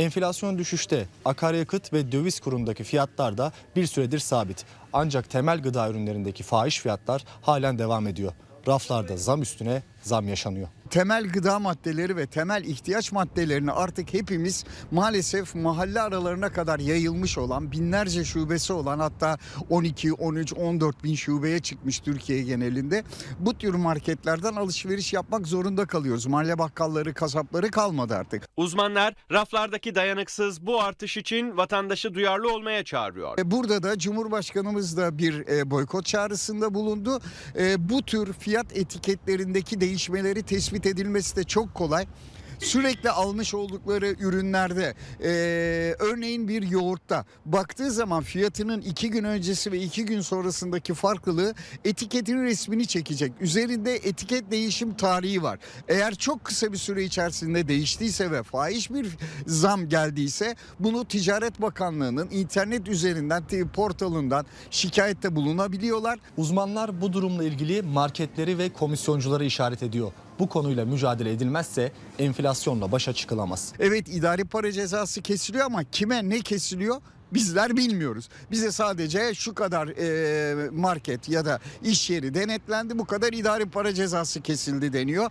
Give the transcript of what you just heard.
Enflasyon düşüşte, akaryakıt ve döviz kurundaki fiyatlar da bir süredir sabit. Ancak temel gıda ürünlerindeki fahiş fiyatlar halen devam ediyor. Raflarda zam üstüne zam yaşanıyor. Temel gıda maddeleri ve temel ihtiyaç maddelerini artık hepimiz maalesef mahalle aralarına kadar yayılmış olan binlerce şubesi olan hatta 12, 13, 14 bin şubeye çıkmış Türkiye genelinde bu tür marketlerden alışveriş yapmak zorunda kalıyoruz. Mahalle bakkalları, kasapları kalmadı artık. Uzmanlar raflardaki dayanıksız bu artış için vatandaşı duyarlı olmaya çağırıyor. E, Burada da Cumhurbaşkanımız da bir e, boykot çağrısında bulundu. E, bu tür fiyat etiketlerindeki değişmeleri tespit edilmesi de çok kolay. Sürekli almış oldukları ürünlerde e, örneğin bir yoğurtta baktığı zaman fiyatının iki gün öncesi ve iki gün sonrasındaki farklılığı etiketin resmini çekecek. Üzerinde etiket değişim tarihi var. Eğer çok kısa bir süre içerisinde değiştiyse ve fahiş bir zam geldiyse bunu Ticaret Bakanlığı'nın internet üzerinden portalından şikayette bulunabiliyorlar. Uzmanlar bu durumla ilgili marketleri ve komisyoncuları işaret ediyor. Bu konuyla mücadele edilmezse enflasyonla başa çıkılamaz. Evet idari para cezası kesiliyor ama kime ne kesiliyor? Bizler bilmiyoruz. Bize sadece şu kadar e, market ya da iş yeri denetlendi bu kadar idari para cezası kesildi deniyor.